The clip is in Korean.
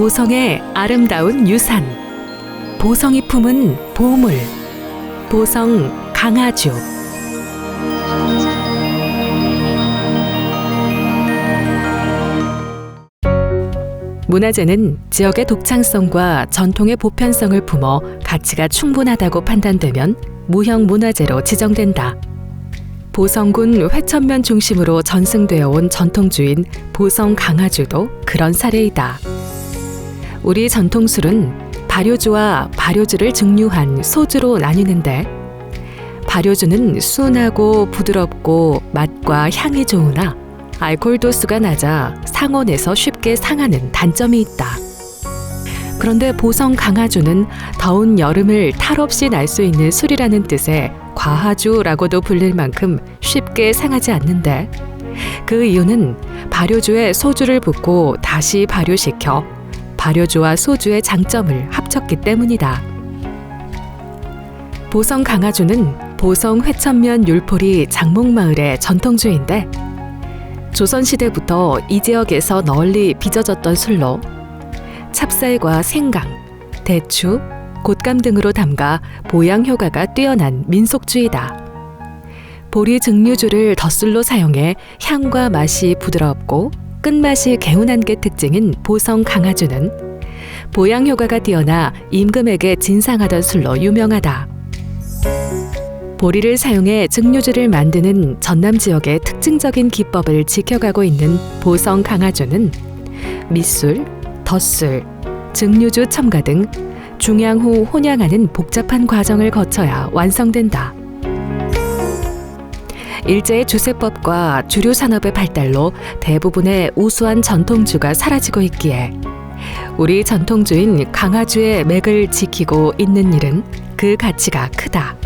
보성의 아름다운 유산. 보성이 품은 보물. 보성 강아주. 문화재는 지역의 독창성과 전통의 보편성을 품어 가치가 충분하다고 판단되면 무형 문화재로 지정된다. 보성군 회천면 중심으로 전승되어 온 전통주인 보성 강화주도 그런 사례이다. 우리 전통술은 발효주와 발효주를 증류한 소주로 나뉘는데 발효주는 순하고 부드럽고 맛과 향이 좋으나 알코올 도수가 낮아 상온에서 쉽게 상하는 단점이 있다. 그런데 보성 강화주는 더운 여름을 탈 없이 날 수 있는 술이라는 뜻의 과하주라고도 불릴 만큼 쉽게 상하지 않는데 그 이유는 발효주에 소주를 붓고 다시 발효시켜 발효주와 소주의 장점을 합쳤기 때문이다. 보성 강화주는 보성 회천면 율포리 장목마을의 전통주인데 조선시대부터 이 지역에서 널리 빚어졌던 술로 찹쌀과 생강, 대추, 곶감 등으로 담가 보양 효과가 뛰어난 민속주이다. 보리 증류주를 덧술로 사용해 향과 맛이 부드럽고 끝맛이 개운한 게 특징인 보성 강화주는 보양 효과가 뛰어나 임금에게 진상하던 술로 유명하다. 보리를 사용해 증류주를 만드는 전남 지역의 특징적인 기법을 지켜가고 있는 보성 강화주는 밑술, 덧술, 증류주 첨가 등 중양 후 혼양하는 복잡한 과정을 거쳐야 완성된다. 일제의 주세법과 주류 산업의 발달로 대부분의 우수한 전통주가 사라지고 있기에 우리 전통주인 강화주의 맥을 지키고 있는 일은 그 가치가 크다.